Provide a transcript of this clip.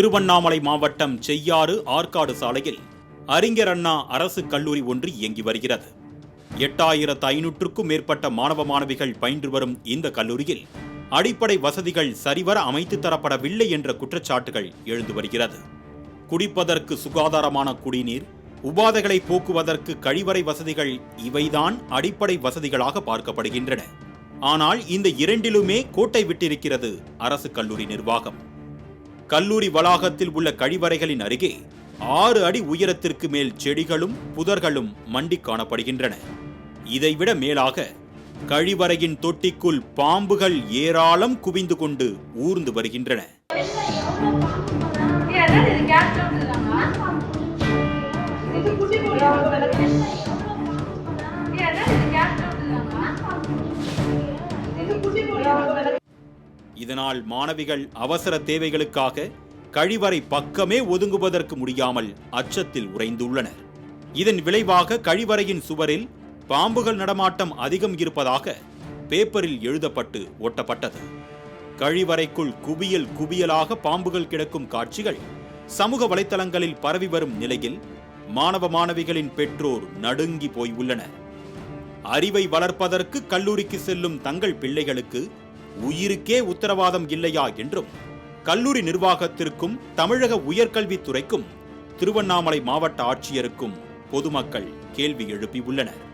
திருவண்ணாமலை மாவட்டம் செய்யாறு ஆற்காடு சாலையில் அறிஞர் அண்ணா அரசு கல்லூரி ஒன்று இயங்கி வருகிறது. எட்டாயிரத்து ஐநூற்றுக்கும் மேற்பட்ட மாணவ மாணவிகள் பயின்று வரும் இந்த கல்லூரியில் அடிப்படை வசதிகள் சரிவர அமைத்து தரப்படவில்லை என்ற குற்றச்சாட்டுகள் எழுந்து வருகிறது. குடிப்பதற்கு சுகாதாரமான குடிநீர் உபாதைகளை போக்குவதற்கு கழிவறை வசதிகள் இவைதான் அடிப்படை வசதிகளாக பார்க்கப்படுகின்றன. ஆனால் இந்த இரண்டிலுமே கோட்டை விட்டிருக்கிறது அரசு கல்லூரி நிர்வாகம். கல்லூரி வளாகத்தில் உள்ள கழிவறைகளின் அருகே ஆறு அடி உயரத்திற்கு மேல் செடிகளும் புதர்களும் மண்டி காணப்படுகின்றன. இதைவிட மேலாக கழிவறையின் தொட்டிக்குள் பாம்புகள் ஏராளம் குவிந்து கொண்டு ஊர்ந்து வருகின்றன. இதனால் மாணவிகள் அவசர தேவைகளுக்காக கழிவறை பக்கமே ஒதுங்குவதற்கு முடியாமல் அச்சத்தில் உறைந்துள்ளனர். இதன் விளைவாக கழிவறையின் சுவரில் பாம்புகள் நடமாட்டம் அதிகம் இருப்பதாக பேப்பரில் எழுதப்பட்டு ஒட்டப்பட்டது. கழிவறைக்குள் குவியல் குவியலாக பாம்புகள் கிடக்கும் காட்சிகள் சமூக வலைத்தளங்களில் பரவி வரும் நிலையில் மாணவ மாணவிகளின் பெற்றோர் நடுங்கி போய் உள்ளனர். அறிவை வளர்ப்பதற்கு கல்லூரிக்கு செல்லும் தங்கள் பிள்ளைகளுக்கு உயிருக்கே உத்தரவாதம் இல்லையா என்றும் கல்லூரி நிர்வாகத்திற்கும் தமிழக உயர்கல்வித்துறைக்கும் திருவண்ணாமலை மாவட்ட ஆட்சியருக்கும் பொதுமக்கள் கேள்வி எழுப்பியுள்ளனர்.